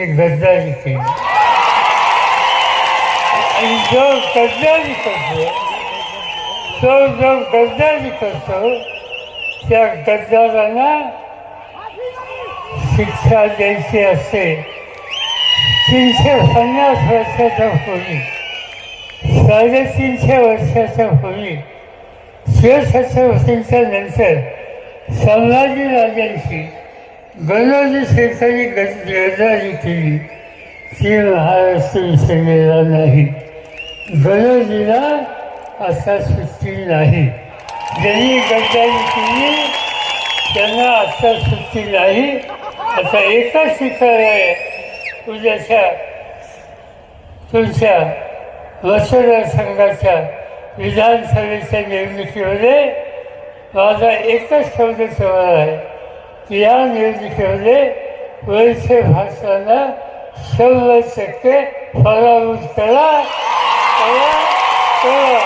त्यांनी गद्दारी केली आणि जो गद्दारी करतो तो जो गद्दारी करतो त्या गद्दारांना शिक्षा द्यायची असते तीनशे पन्नास वर्षाच्या पूर्वी साडेतीनशे वर्षाच्या पूर्वी शिवछत्रपतींच्या नंतर संभाजी राजांची गणोजी शेतकरी गद्दारी केली. ती महाराष्ट्र विसरलेला नाही. गणराजीला असा सुट्टी नाही. ज्यांनी गद्दारी केली त्यांना आता सुट्टी नाही. आता एकाच शिकायला आहे उद्याच्या तुमच्या मतदारसंघाच्या विधानसभेच्या निवडणुकीमध्ये माझा एकच शब्द तुम्हाला आहे. या निवडणुकीमध्ये वैसे भाषांना सर्व टक्के पराभूत करा करा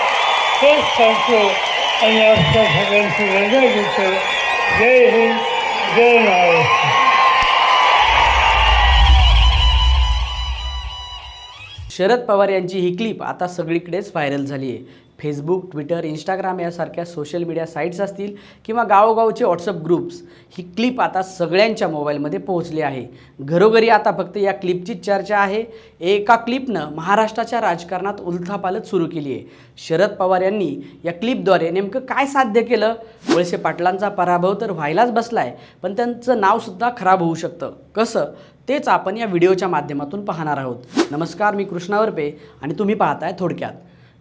तेच सांगतो आणि आपल्या सगळ्यांची रजा घेतो जय हिंद जय महाराष्ट्र। शरद पवार यांची ही क्लिप आता सगळीकडेच व्हायरल झाली आहे फेसबुक ट्विटर इंस्टाग्राम यासारख्या सोशल मीडिया साईट्स असतील किंवा गावोगावचे व्हॉट्सअप ग्रुप्स ही क्लिप आता सगळ्यांच्या मोबाईलमध्ये पोहोचली आहे. घरोघरी आता फक्त या क्लिपचीच चर्चा आहे. एका क्लिपनं महाराष्ट्राच्या राजकारणात उलथापालत सुरू केली आहे. शरद पवार यांनी या क्लिपद्वारे नेमकं काय साध्य केलं? वळसे पाटलांचा पराभव तर व्हायलाच बसलाय पण त्यांचं नावसुद्धा खराब होऊ शकतं. कसं? तेच आपण या व्हिडिओच्या माध्यमातून पाहणार आहोत. नमस्कार मी कृष्णावरपे आणि तुम्ही पाहताय थोडक्यात.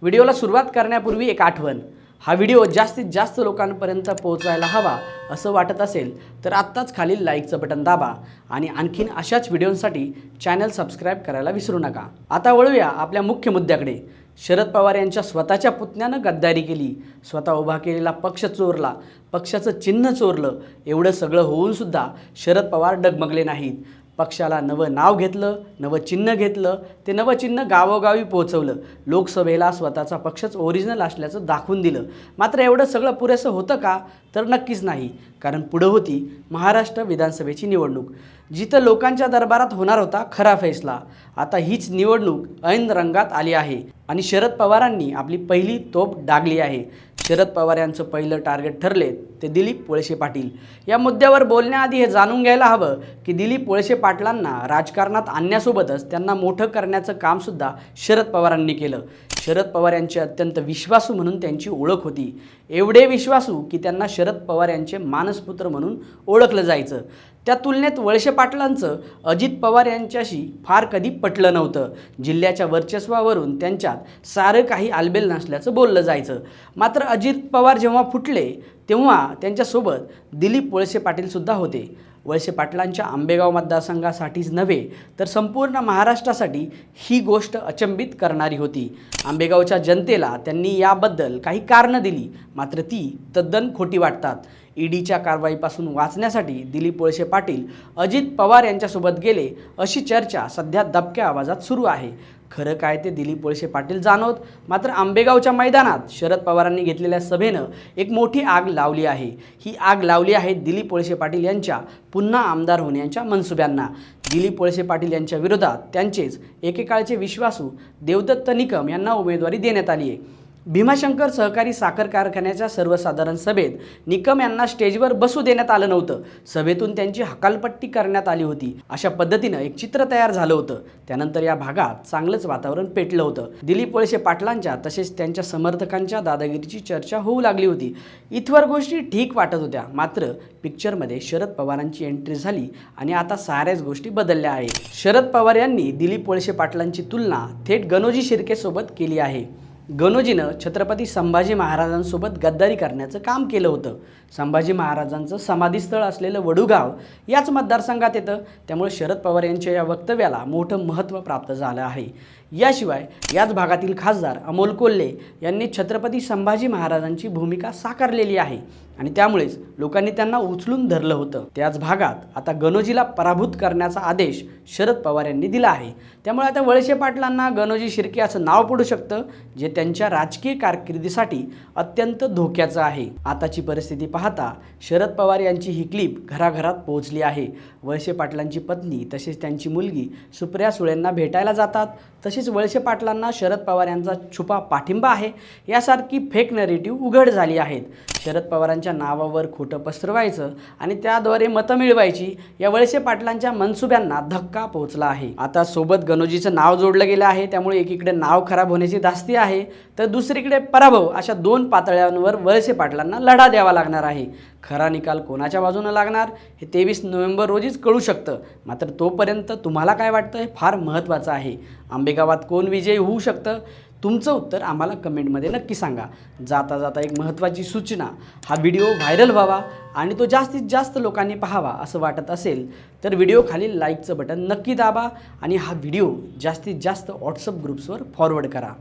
व्हिडिओला सुरुवात करण्यापूर्वी एक आठवण. हा व्हिडिओ जास्तीत जास्त लोकांपर्यंत पोहोचायला हवा असं वाटत असेल तर आत्ताच खालील लाईकचं बटन दाबा आणि आणखीन अशाच व्हिडिओंसाठी चॅनल सबस्क्राईब करायला विसरू नका. आता वळूया आपल्या मुख्य मुद्द्याकडे. शरद पवार यांच्या स्वतःच्या पुतण्यानं गद्दारी केली. स्वतः उभा केलेला पक्ष चोरला. पक्षाचं चिन्ह चोरलं. एवढं सगळं होऊनसुद्धा शरद पवार डगमगले नाहीत. पक्षाला नवं नाव घेतलं नवं चिन्ह घेतलं ते नवं चिन्ह गावोगावी पोहोचवलं. लोकसभेला स्वतःचा पक्षच ओरिजिनल असल्याचं दाखवून दिलं. मात्र एवढं सगळं पुरेसं होतं का? तर नक्कीच नाही. कारण पुढं होती महाराष्ट्र विधानसभेची निवडणूक. जिथं लोकांच्या दरबारात होणार होता खरा फैसला आता हीच निवडणूक ऐन रंगात आली आहे. आणि शरद पवारांनी आपली पहिली तोप डागली आहे. शरद पवार यांचं पहिलं टार्गेट ठरले ते दिलीप वळसे पाटील. या मुद्द्यावर बोलण्याआधी हे जाणून घ्यायला हवं की दिलीप वळसे पाटलांना राजकारणात आणण्यासोबतच त्यांना मोठं करण्याचं कामसुद्धा शरद पवारांनी केलं. शरद पवार यांचे अत्यंत विश्वासू म्हणून त्यांची ओळख होती. एवढे विश्वासू की त्यांना शरद पवार यांचे मानसपुत्र म्हणून ओळखलं जायचं. त्या तुलनेत वळसे पाटलांचं अजित पवार यांच्याशी फार कधी पटलं नव्हतं. जिल्ह्याच्या वर्चस्वावरून त्यांच्यात सारं काही आलबेल नसल्याचं बोललं जायचं. मात्र अजित पवार जेव्हा फुटले तेव्हा त्यांच्यासोबत दिलीप वळसे पाटीलसुद्धा होते. वळसे पाटलांच्या आंबेगाव मतदारसंघासाठीच नव्हे तर संपूर्ण महाराष्ट्रासाठी ही गोष्ट अचंबित करणारी होती. आंबेगावच्या जनतेला त्यांनी याबद्दल काही कारणं दिली मात्र ती तद्दन खोटी वाटतात. ईडीच्या कारवाईपासून वाचण्यासाठी दिलीप वळसे पाटील अजित पवार यांच्यासोबत गेले अशी चर्चा सध्या दबक्या आवाजात सुरू आहे. खरं काय ते दिलीप वळसे पाटील जाणवत मात्र आंबेगावच्या मैदानात शरद पवारांनी घेतलेल्या सभेनं एक मोठी आग लावली आहे. ही आग लावली आहे दिलीप वळसे पाटील यांच्या पुन्हा आमदार होण्याच्या मनसुब्यांना. दिलीप वळसे पाटील यांच्या विरोधात त्यांचेच एकेकाळचे विश्वासू देवदत्त निकम यांना उमेदवारी देण्यात आली आहे भीमाशंकर सहकारी साखर कारखान्याच्या सर्वसाधारण सभेत निकम यांना स्टेजवर बसू देण्यात आलं नव्हतं. सभेतून त्यांची हकालपट्टी करण्यात आली होती. अशा पद्धतीनं एक चित्र तयार झालं होतं. त्यानंतर या भागात चांगलंच वातावरण पेटलं होतं. दिलीप वळसे पाटलांच्या तसेच त्यांच्या समर्थकांच्या दादागिरीची चर्चा होऊ लागली होती. इथवर गोष्टी ठीक वाटत होत्या. मात्र पिक्चरमध्ये शरद पवारांची एंट्री झाली आणि आता साऱ्याच गोष्टी बदलल्या आहेत. शरद पवार यांनी दिलीप वळसे पाटलांची तुलना थेट गणोजी शिर्केसोबत केली आहे. गणोजीनं छत्रपती संभाजी महाराजांसोबत गद्दारी करण्याचं काम केलं होतं. संभाजी महाराजांचं समाधीस्थळ असलेलं वडूगाव याच मतदारसंघात येतं. त्यामुळे शरद पवार यांच्या या वक्तव्याला मोठं महत्त्व प्राप्त झालं आहे. याशिवाय याच भागातील खासदार अमोल कोल्हे यांनी छत्रपती संभाजी महाराजांची भूमिका साकारलेली आहे आणि त्यामुळेच लोकांनी त्यांना उचलून धरलं होतं. त्याच भागात आता गणोजीला पराभूत करण्याचा आदेश शरद पवार यांनी दिला आहे. त्यामुळे आता वळसे पाटलांना गणोजी शिर्के असं नाव पडू शकतं जे त्यांच्या राजकीय कारकिर्दीसाठी अत्यंत धोक्याचं आहे. आताची परिस्थिती पाहता शरद पवार यांची ही क्लिप घराघरात पोहोचली आहे. वळसे पाटलांची पत्नी तसेच त्यांची मुलगी सुप्रिया सुळेंना भेटायला जातात. तसेच वळसे पाटलांना शरद पवार यांचा छुपा पाठिंबा आहे. यासारखी फेक नरेटिव्ह उघड झाली आहेत. शरद पवारांच्या नावावर खोटं पसरवायचं आणि त्याद्वारे मतं मिळवायची या वळसे पाटलांच्या मनसुब्यांना धक्का पोहोचला आहे. आता सोबत गणोजीचं नाव जोडलं गेलं आहे. त्यामुळे एकीकडे नाव खराब होण्याची धास्ती आहे. आहे तर दुसरीकडे पराभव अशा दोन पातळ्यांवर वळसे पाटलांना लढा द्यावा लागणार आहे. खरा निकाल कोणाच्या बाजूनं लागणार हे तेवीस नोव्हेंबर रोजीच कळू शकतं. मात्र तोपर्यंत तुम्हाला काय वाटतं हे फार महत्त्वाचं आहे. आंबेगावात कोण विजयी होऊ शकतं? तुमचं उत्तर आम्हाला कमेंटमध्ये नक्की सांगा. जाता जाता एक महत्त्वाची सूचना. हा व्हिडिओ व्हायरल व्हावा आणि तो जास्तीत जास्त लोकांनी पाहावा असं वाटत असेल तर व्हिडिओ खाली लाईकचं बटन नक्की दाबा आणि हा व्हिडिओ जास्तीत जास्त व्हॉट्सअप ग्रुप्सवर फॉरवर्ड करा.